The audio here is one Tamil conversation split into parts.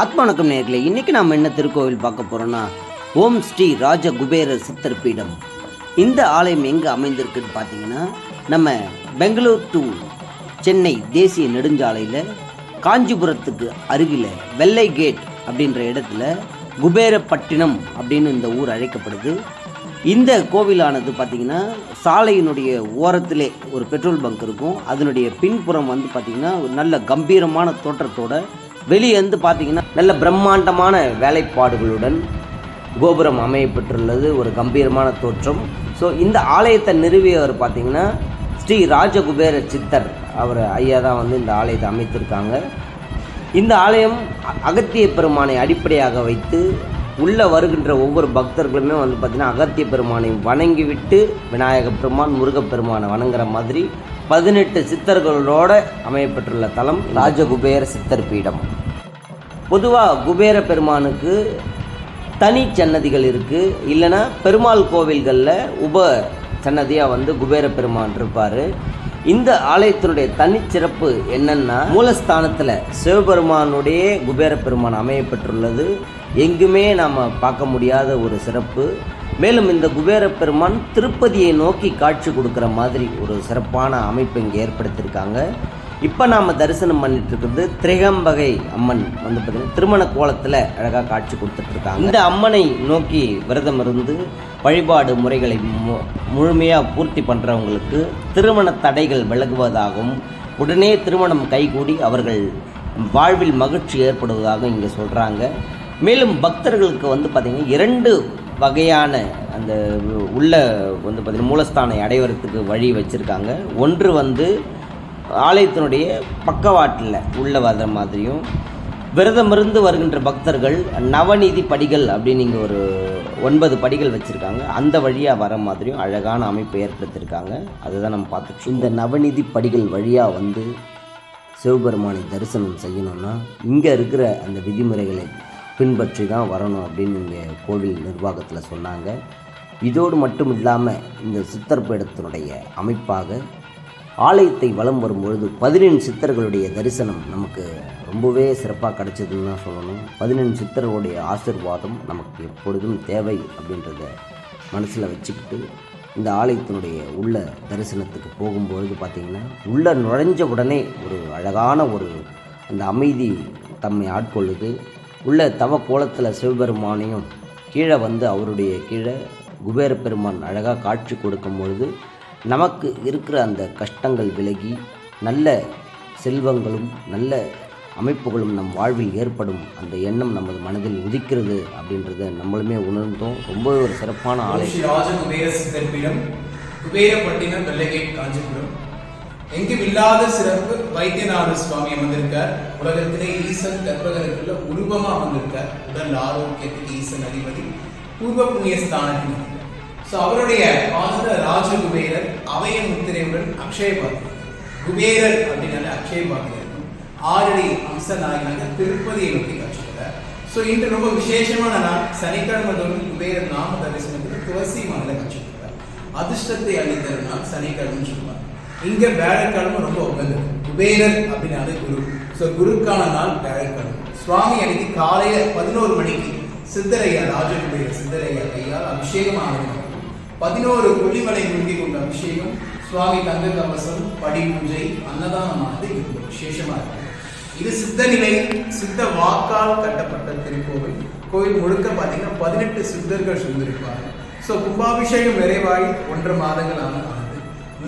ஆத்மானக்கம் நேர்களை இன்னைக்கு நாம் என்ன திருக்கோவில் பார்க்க போறோம்னா ஓம் ஸ்ரீ ராஜ குபேர சித்தர் பீடம் இந்த ஆலயம் எங்கே அமைந்திருக்குன்னு பார்த்தீங்கன்னா நம்ம பெங்களூர் டு சென்னை தேசிய நெடுஞ்சாலையில் காஞ்சிபுரத்துக்கு அருகில் வெள்ளை கேட் அப்படின்ற இடத்துல குபேரப்பட்டினம் அப்படின்னு இந்த ஊர் அழைக்கப்படுது. இந்த கோவிலானது பார்த்திங்கன்னா சாலையினுடைய ஓரத்திலே ஒரு பெட்ரோல் பங்க் இருக்கும். அதனுடைய பின்புறம் வந்து பார்த்திங்கன்னா ஒரு நல்ல கம்பீரமான தோற்றத்தோட வெளியே வந்து பார்த்தீங்கன்னா நல்ல பிரம்மாண்டமான வேலைப்பாடுகளுடன் கோபுரம் அமையப்பெற்றுள்ளது. ஒரு கம்பீரமான தோற்றம். ஸோ இந்த ஆலயத்தை நிறுவியவர் பார்த்திங்கன்னா ஸ்ரீ ராஜகுபேர சித்தர். அவர் ஐயா தான் வந்து இந்த ஆலயத்தை அமைத்திருக்காங்க. இந்த ஆலயம் அ- அகத்திய பெருமானை அடிப்படையாக வைத்து உள்ளே வருகின்ற ஒவ்வொரு பக்தர்களுமே வந்து பார்த்திங்கன்னா அகத்திய பெருமானை வணங்கிவிட்டு விநாயக பெருமான் முருகப்பெருமானை வணங்குற மாதிரி பதினெட்டு சித்தர்களோட அமையப்பெற்றுள்ள தலம் ராஜகுபேர சித்தர் பீடம். பொதுவாக குபேர பெருமானுக்கு தனி சன்னதிகள் இருக்குது இல்லைன்னா பெருமாள் கோவில்களில் உப சன்னதியாக வந்து குபேர பெருமான் இருப்பார். இந்த ஆலயத்தினுடைய தனிச்சிறப்பு என்னன்னா மூலஸ்தானத்தில் சிவபெருமானுடைய குபேர பெருமான் அமையப்பெற்றுள்ளது எங்குமே நாம் பார்க்க முடியாத ஒரு சிறப்பு. மேலும் இந்த குபேர பெருமான் திருப்பதியை நோக்கி காட்சி கொடுக்குற மாதிரி ஒரு சிறப்பான அமைப்பு இங்கே ஏற்படுத்தியிருக்காங்க. இப்போ நாம் தரிசனம் பண்ணிட்டு இருக்கிறது திரிகம்பகை அம்மன் வந்து பார்த்திங்கன்னா திருமண கோலத்தில் அழகாக காட்சி கொடுத்துட்ருக்காங்க இந்த அம்மனை நோக்கி விரதம் இருந்து வழிபாடு முறைகளை மு- முழுமையாக பூர்த்தி பண்ணுறவங்களுக்கு திருமண தடைகள் விலகுவதாகவும் உடனே திருமணம் கைகூடி அவர்கள் வாழ்வில் மகிழ்ச்சி ஏற்படுவதாகவும் இங்கே சொல்கிறாங்க மேலும் பக்தர்களுக்கு வந்து பார்த்திங்கன்னா இரண்டு வகையான அந்த உள்ள வந்து பார்த்திங்கன்னா மூலஸ்தானை அடைவதற்கு வழி வச்சுருக்காங்க. ஒன்று வந்து ஆலயத்தினுடைய பக்கவாட்டில் உள்ள வர்ற மாதிரியும் விரதமிருந்து வருகின்ற பக்தர்கள் நவநீதி படிகள் அப்படின்னு இங்கே ஒரு ஒன்பது படிகள் வச்சுருக்காங்க. அந்த வழியாக வர மாதிரியும் அழகான அமைப்பு ஏற்படுத்தியிருக்காங்க. அதுதான் நம்ம பார்த்துட்டு இந்த நவநீதி படிகள் வழியாக வந்து சிவபெருமானை தரிசனம் செய்யணும்னா இங்கே இருக்கிற அந்த விதிமுறைகளை பின்பற்றி தான் வரணும் அப்படின்னு இங்கே கோவில் நிர்வாகத்தில் சொன்னாங்க. இதோடு மட்டும் இல்லாமல் இந்த சித்தர் பீடத்தினுடைய அமைப்பாக ஆலயத்தை வலம் வரும்பொழுது பதினெண் சித்தர்களுடைய தரிசனம் நமக்கு ரொம்பவே சிறப்பாக கிடைச்சதுன்னு தான் சொல்லணும். பதினெண் சித்தர்களுடைய ஆசிர்வாதம் நமக்கு எப்பொழுதும் தேவை அப்படின்றத மனசில் வச்சுக்கிட்டு இந்த ஆலயத்தினுடைய உள்ள தரிசனத்துக்கு போகும்பொழுது பார்த்திங்கன்னா உள்ள நுழைஞ்ச உடனே ஒரு அழகான ஒரு அந்த அமைதி தம்மை ஆட்கொள்ளுது. உள்ள தவ கோலத்தில் சிவபெருமானையும் கீழே வந்து அவருடைய கீழே குபேர பெருமான் அழகாக காட்சி கொடுக்கும் பொழுது நமக்கு இருக்கிற அந்த கஷ்டங்கள் விலகி நல்ல செல்வங்களும் நல்ல அமைப்புகளும் நம் வாழ்வில் ஏற்படும் அந்த எண்ணம் நமது மனதில் உதிக்கிறது அப்படின்றத நம்மளுமே உணர்ந்தோம். ரொம்ப ஒரு சிறப்பான ஆலயம் குபேர குபேரப்பட்டினம் வெள்ளைகேட் காஞ்சிபுரம். எங்கும் இல்லாத சிறப்பு வைத்தியநாத சுவாமி வந்திருக்கார் உலகத்திலே ஈசன் கற்பகருக்குள்ள உருவமா வந்திருக்கார் உடல் ஆரோக்கியத்துக்கு ஈசன் அதிபதி. பூர்வ புண்ணிய ஸ்தானத்தின் ஸோ அவருடைய ஆந்திர ராஜ குபேரர் அவைய முத்திரையுடன் அக்ஷய பாத்திரம். குபேரர் அப்படின்னாலே அக்ஷய பாத்திரம். ஆறடி அம்சநாயகனாக திருப்பதியை நோக்கி காட்சிக்கிறார் ஸோ இன்று ரொம்ப விசேஷமான நாள். சனிக்கிழமை தோறும் குபேரர் நாம தரிசனத்தில் துளசி மாநில காட்சிக்கிறார் அதிர்ஷ்டத்தை அளித்தர் நாள் சனிக்கிழமைன்னு சொல்லுவார் இங்க வேலைக்கிழமை ரொம்ப உகந்தது. குபேரர் அப்படின்னாலே குரு. ஸோ குருக்கான நாள் வேலைக்கிழமை சுவாமி அன்னைக்கு காலையில பதினோரு மணிக்கு சித்தரையா ராஜகுபேரர் சித்தரையா கையால் அபிஷேகம் ஆகிறது பதினோரு கொல்லிமலை முழுகி கொண்ட அபிஷேகம் சுவாமி தங்க கவசம் படி பூஜை அன்னதானமானது இருக்கும் விசேஷமாக விசேஷமா இருக்கு. இது சித்த நிலை சித்த வாக்கால் கட்டப்பட்ட திருக்கோவில். கோயில் முழுக்க பார்த்தீங்கன்னா பதினெட்டு சித்தர்கள் சூழ்ந்திருப்பாங்க ஸோ கும்பாபிஷேகம் நிறைவாகி ஒன்றரை மாதங்கள் ஆனது.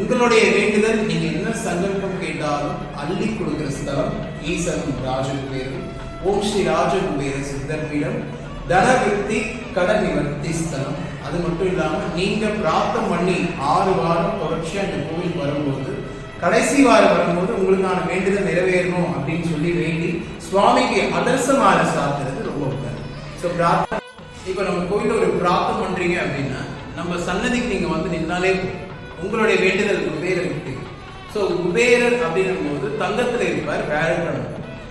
உங்களுடைய வேண்டுதல் நீங்க என்ன சங்கல்பம் கேட்டாலும் அள்ளி கொடுக்கிற ஸ்தலம் ஈசனும் ராஜகுபேரும் ஓம் ஸ்ரீ ராஜகுபேர சித்தர் பீடம். தனவிருத்தி கடன் நிவர்த்தி ஸ்தலம். அது மட்டும் இல்லாமல் நீங்கள் பிரார்த்தம் பண்ணி ஆறு வாரம் தொடர்ச்சியாக இந்த கோவில் வரும்போது கடைசி வாரம் வரும்போது உங்களுக்கான வேண்டுதல் நிறைவேறணும் அப்படின்னு சொல்லி வேண்டி சுவாமிக்கு அதர்சமான சாத்துறது ரொம்ப உத்தரம் ஸோ பிரார்த்தனை இப்போ நம்ம கோயிலில் ஒரு பிரார்த்தம் பண்ணுறீங்க அப்படின்னா நம்ம சன்னதிக்கு நீங்கள் வந்து நின்னாலே உங்களுடைய வேண்டுதல் குபேரர் கிட்ட ஸோ குபேரர் அப்படின்னும் போது தங்கத்தில் இருப்பார் வேலைக்கிழமை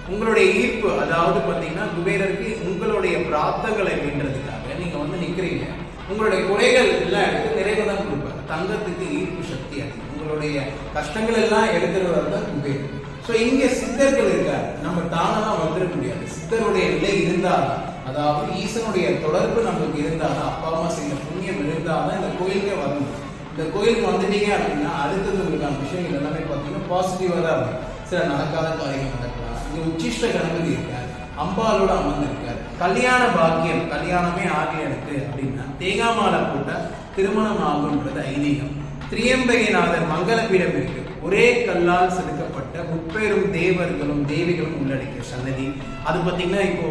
உங்களுடைய ஈர்ப்பு அதாவது பார்த்தீங்கன்னா குபேரருக்கு உங்களுடைய பிரார்த்தங்களை வேண்டுறதுக்காக நீங்கள் வந்து நிற்கிறீங்க உங்களுடைய குறைகள் எல்லாம் எடுத்து நிறைவு தான் கொடுப்பார். தங்கத்துக்கு ஈர்ப்பு சக்தி அதிகம் உங்களுடைய கஷ்டங்கள் எல்லாம் எடுக்கிறவர் தான் குபேர். ஸோ இங்கே சித்தர்கள் இருக்கார். நம்ம தானெல்லாம் வந்துட முடியாது. சித்தருடைய நிலை இருந்தால்தான் அதாவது ஈசனுடைய தொடர்பு நமக்கு இருந்தாதான் அப்பா அம்மா செய்த புண்ணியம் இருந்தால்தான் இந்த கோயிலுக்கே வரணும். இந்த கோயிலுக்கு வந்துட்டீங்க அப்படின்னா அடுத்தது உங்களுக்கான விஷயங்கள் எல்லாமே பார்த்தீங்கன்னா பாசிட்டிவாக தான் இருக்கும். சில நடக்காத காரியங்கள் நடக்கலாம். இங்கே உச்சிஷ்ட கணபதி இருக்கார். அம்பாலோட அமர்ந்திருக்கார். கல்யாண பாக்கியம் கல்யாணமே ஆகல எனக்கு அப்படின்னா தேங்காய் மாலை திருமணம் ஆகுன்றது ஐதீகம். திரியம்பகைநாதர் மங்களபீடம் இருக்கு. ஒரே கல்லால் செதுக்கப்பட்ட முப்பெரும் தேவர்களும் தேவிகளும் உள்ளடக்கிய சன்னதி. அது பார்த்தீங்கன்னா இப்போ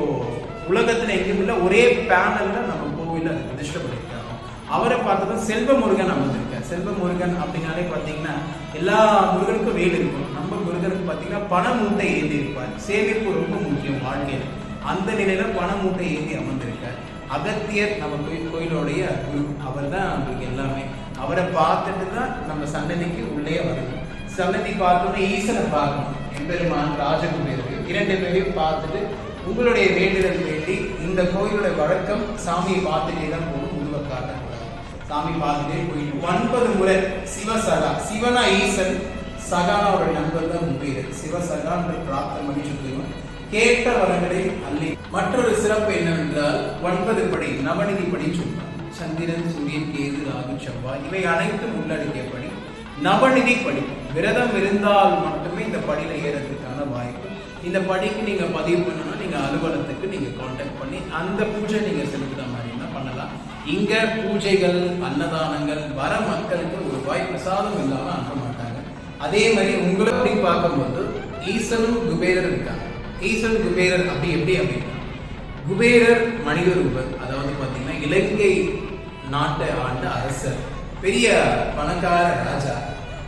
உலகத்துல எங்கேயும் இல்லை ஒரே பேனல்ல நம்ம கோவில்ல அது பிரதிஷ்டை பண்ணியிருக்காங்க அவரை பார்த்ததும் செல்வ முருகன் அமர்ந்திருக்கார். செல்வ முருகன் அப்படின்னாலே பார்த்தீங்கன்னா எல்லா முருகனுக்கும் வேல் இருக்கும். நம்ம முருகனுக்கு பார்த்தீங்கன்னா பணம் மூட்டை ஏந்தி இருப்பார் சேமிப்பு ரொம்ப முக்கியம் வாழ்க்கையில். அந்த நிலையில பண மூட்டை ஏந்தி அமர்ந்திருக்கார். அகத்தியர் நம்ம கோயில் கோயிலோடைய அவர் தான் நம்மளுக்கு எல்லாமே. அவரை பார்த்துட்டு தான் நம்ம சன்னதிக்கு உள்ளே வரணும் சன்னதி பார்த்தோன்னே ஈசனை பார்க்கணும். எம்பெருமான் ராஜகுமேருக்கு இரண்டு பேரையும் பார்த்துட்டு உங்களுடைய வேண்டுதல் வேண்டி இந்த கோயிலோட வழக்கம் சாமியை பார்த்துட்டே தான் போகணும் உருவ காட்டக்கூடாது சாமி பார்த்துட்டே போயிட்டு ஒன்பது முறை சிவசகா சிவனா ஈசன் சகானா ஒரு நண்பர் தான் முன்பேர் சிவசகான்ற பிரார்த்தனை பண்ணி சொல்லுவோம் கேட்ட வரங்களை அள்ளி. மற்றொரு சிறப்பு என்னவென்றால் ஒன்பது படி நவநிதி படி சொல்றார் சந்திரன் சூரியன் கேது ராகு செவ்வாய் இவை அனைத்தும் உள்ளடக்கிய படி நவநிதி படி. விரதம் இருந்தால் மட்டுமே இந்த படியில ஏறதுக்கான வாய்ப்பு. இந்த படிக்கு நீங்க பதிவு பண்ணணும்னா நீங்க அலுவலகத்துக்கு நீங்க காண்டாக்ட் பண்ணி அந்த பூஜை நீங்க செலுத்துற மாதிரி தான் பண்ணலாம். இங்க பூஜைகள் அன்னதானங்கள் வர மக்களுக்கு ஒரு வாய் பிரசாதம் இல்லாம அனுப்ப மாட்டாங்க. அதே மாதிரி உங்களை பார்க்கும்போது ஈசனும் குபேரர் இருக்காங்க. ஈசன் குபேரர் அப்படி எப்படி அப்படின்னா குபேரர் மனித ரூபர் அதாவது பார்த்தீங்கன்னா இலங்கை நாட்டை ஆண்ட அரசர் பெரிய பணக்கார ராஜா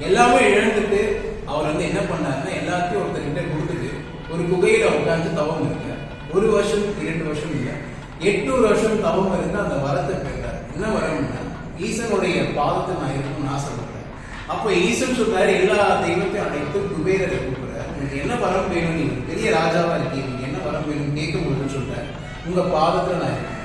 எல்லாமே இழந்துட்டு அவர் வந்து என்ன பண்ணாருன்னா எல்லாத்தையும் ஒருத்தர்கிட்ட கொடுத்துட்டு ஒரு குகையில உட்காந்து தவம் இருக்க ஒரு வருஷம் இரண்டு வருஷம் இல்லை எட்நூறு வருஷம் தவம் இருந்து அந்த வரத்தை பெற்றார். என்ன வரம்னா ஈசனுடைய பாதத்தை நான் இருக்கணும்னு ஆசைப்படுறேன் அப்போ ஈசன் சொல்றாரு எல்லா தெய்வத்தையும் அனைத்தும் குபேரரை கூப்பிடுறாரு உங்களுக்கு என்ன வரம் வேணும்? நீங்க பெரிய ராஜாவாக இருக்கீங்க. நீங்கள் என்ன வரம் வேணும் கேட்கும்போது சொல்கிறேன் உங்கள் பாவத்தில் நான் இருக்கேன்.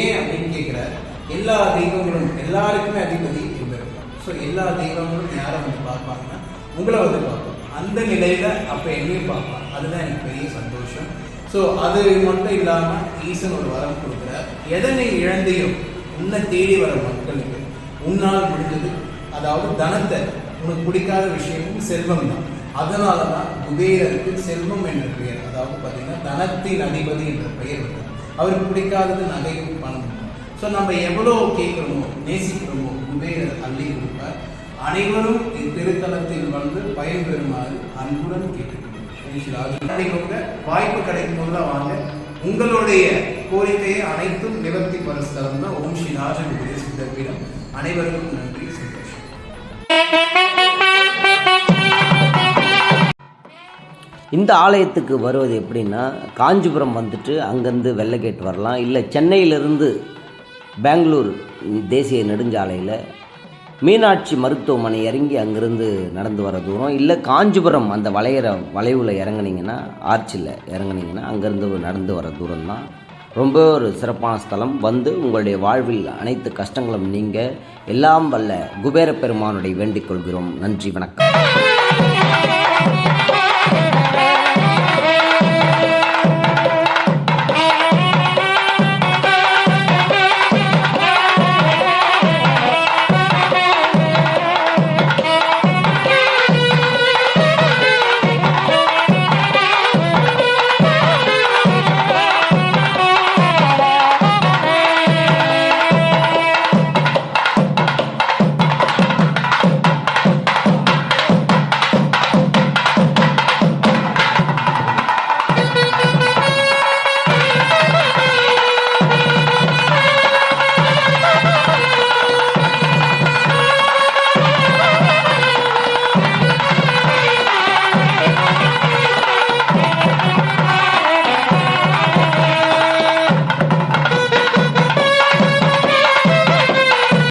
ஏன் அப்படின்னு கேட்குறாரு எல்லா தெய்வங்களும் எல்லாருக்குமே அதிபதி இருந்திருக்கும் ஸோ எல்லா தெய்வங்களும் யாரை வந்து பார்ப்பாங்கன்னா உங்களை வந்து பார்ப்பாங்க. அந்த நிலையில் அப்போ என்னையும் பார்ப்பாங்க. அதுதான் எனக்கு பெரிய சந்தோஷம். ஸோ அது மட்டும் இல்லாமல் ஈசன் ஒரு வரம் கொடுக்குறார். எதனை இழந்தையும் உன்னை தேடி வர மக்களுக்கு உன்னால் முடிஞ்சது. அதாவது தனத்தை உனக்கு பிடிக்காத விஷயமும் செல்வம் தான். அதனால தான் குபேரருக்கு செல்வம் என்ற பெயர் அதாவது பார்த்தீங்கன்னா தனத்தின் அதிபதி என்ற பெயர் வந்தது. அவருக்கு பிடிக்காதது நகையும் பணம் ஸோ நம்ம எவ்வளோ கேட்குறோமோ நேசிக்கிறோமோ குபேரர் அள்ளி கொடுப்பார். அனைவரும் இத்திருத்தலத்தில் வந்து பயன்பெறுமாறு அன்புடன் கேட்டுக்கொள்கிறோம் வாய்ப்பு கிடைக்கும் போதுலாம் வாங்க. உங்களுடைய கோரிக்கையை அனைத்தும் நிவர்த்தி பெறும் தான் ஓம் ஸ்ரீ ராஜன் சித்தப்பீடம் அனைவருக்கும் நன்றி. இந்த ஆலயத்துக்கு வருவது எப்படின்னா காஞ்சிபுரம் வந்துட்டு அங்கேருந்து வெள்ளகேட் வரலாம். இல்லை சென்னையிலிருந்து பெங்களூர் தேசிய நெடுஞ்சாலையில் மீனாட்சி மருத்துவமனை இறங்கி அங்கேருந்து நடந்து வர தூரம். இல்லை காஞ்சிபுரம் அந்த வளையிற வளைவில் இறங்குனீங்கன்னா ஆர்ச்சில் இறங்குனீங்கன்னா அங்கேருந்து நடந்து வர தூரம் தான் ரொம்ப ஒரு சிறப்பான ஸ்தலம். வந்து உங்களுடைய வாழ்வில் அனைத்து கஷ்டங்களும் நீங்கள் எல்லாம் வல்ல குபேர பெருமானுடைய வேண்டிக் கொள்கிறோம். நன்றி வணக்கம்.